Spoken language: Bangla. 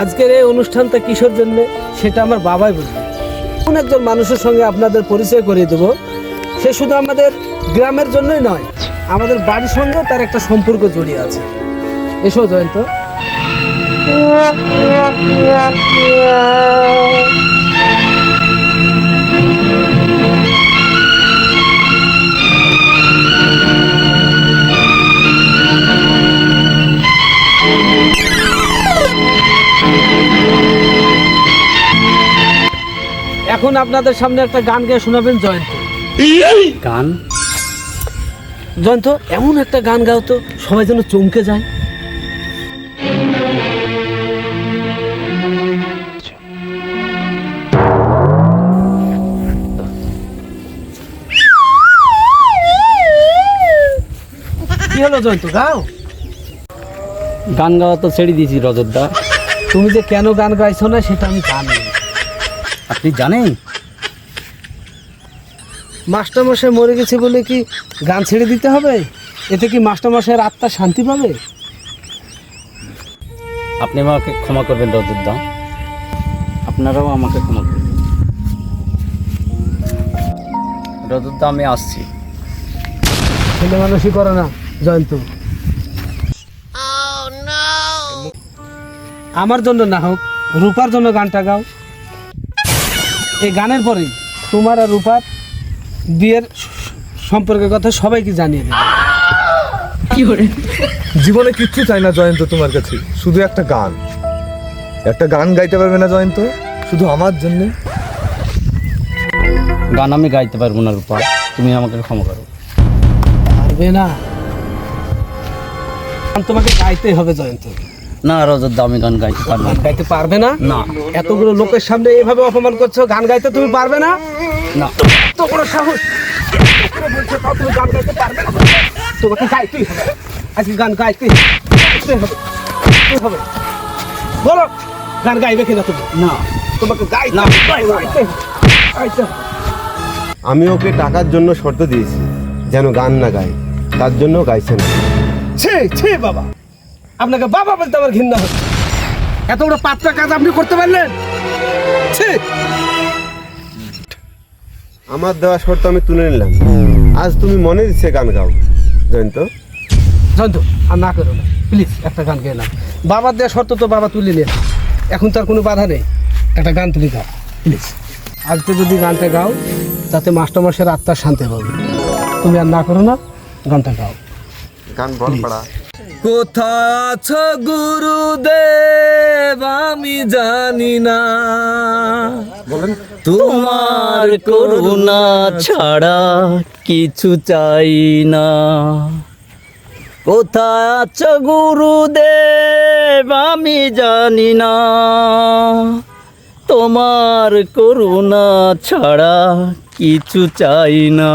আজকের এই অনুষ্ঠানটা কিসের জন্য? সেটা আমার বাবাই বলবে। কোন একজন মানুষের সঙ্গে আপনাদের পরিচয় করিয়ে দেবো, সে শুধু আমাদের গ্রামের জন্যই নয়, আমাদের বাড়ির সঙ্গেও তার একটা সম্পর্ক জড়িয়ে আছে। এসো জয়ন্ত। এখন আপনাদের সামনে একটা গান গেয়ে শোনাবেন জয়ন্ত। গান? জয়ন্ত এমন একটা গান গাও তো সবাই যেন চমকে যায়। কি হলো জয়ন্ত গাও? গান গাওয়া তো ছেড়ে দিয়েছি রজতদা। তুমি যে কেন গান গাইছো না সেটা আমি জানি আপনি জানেন? মাস্টারমশাই মরে গেছে বলে কি গান ছেড়ে দিতে হবে? এতে কি মাস্টারমশাইয়ের আত্মা শান্তি পাবে? আপনি আমাকে ক্ষমা করবেন রজতদা আপনারাও আমাকে ক্ষমা করবেন। রজতদা আমি আসছি। ছেলে মানুষই করে না জয়ন্ত। আমার জন্য না হোক রূপার জন্য গানটা গাও। এই গানের পরে তোমার আর রূপার বিয়ের সম্পর্কের কথা সবাইকে জানিয়ে দেবে। জীবনে কিচ্ছু চাই না জয়ন্ত তোমার কাছে শুধু একটা গান। একটা গান গাইতে পারবে না জয়ন্ত? শুধু আমার জন্য? গান আমি গাইতে পারব না রূপা তুমি আমাকে ক্ষমা করো। পারবে না। তোমাকে গাইতেই হবে জয়ন্ত। না রজতদা আমি গান গাইতে পারব গান গাইতে পারবে না? না। এতগুলো লোকের সামনে এইভাবে অপমান করছ গান গাইতে তুমি পারবে না? না। তো বড় সাহস! তুমি গান গাইতে পারবে না? তোমাকে গাইতেই হবে। আজকে গান গাইতেই হবে। হবে। বলো গান গাইবে কিনা তুমি? না। তোমাকে গাই না। আমি ওকে টাকার জন্য শর্ত দিয়েছি যেন গান না গায়। তার জন্য গাইছে না। ছি ছি বাবা। আপনাকে বাবা বলতে আমার ঘৃণা হচ্ছে। এত বড় পাত্রা কাজ আপনি করতে পারলেন? ছি! আমার দেওয়া শর্ত আমি তুলে নিলাম। আজ তুমি মনে দিচ্ছে গান গাও। জয়ন্ত? জয়ন্ত আর না করো না। প্লিজ একটা গান গেয়ে নাও। বাবার দেওয়া শর্ত তো বাবা তুলে নিয়ে। এখন তার কোনো বাধা নেই। একটা গান তুলে গাও প্লিজ আজকে যদি গানটা গাও তাতে মাস্টারমশাইয়ের আত্মার শান্তি পাবে তুমি আর না করো না গানটা গাও। গান বল পড়া। কোথায় আছো গুরুদেব আমি জানি না। তোমার করুণা ছাড়া কিছু চাই না। কোথায় আছো গুরুদেব আমি জানি না। তোমার করুণা ছাড়া কিছু চাই না।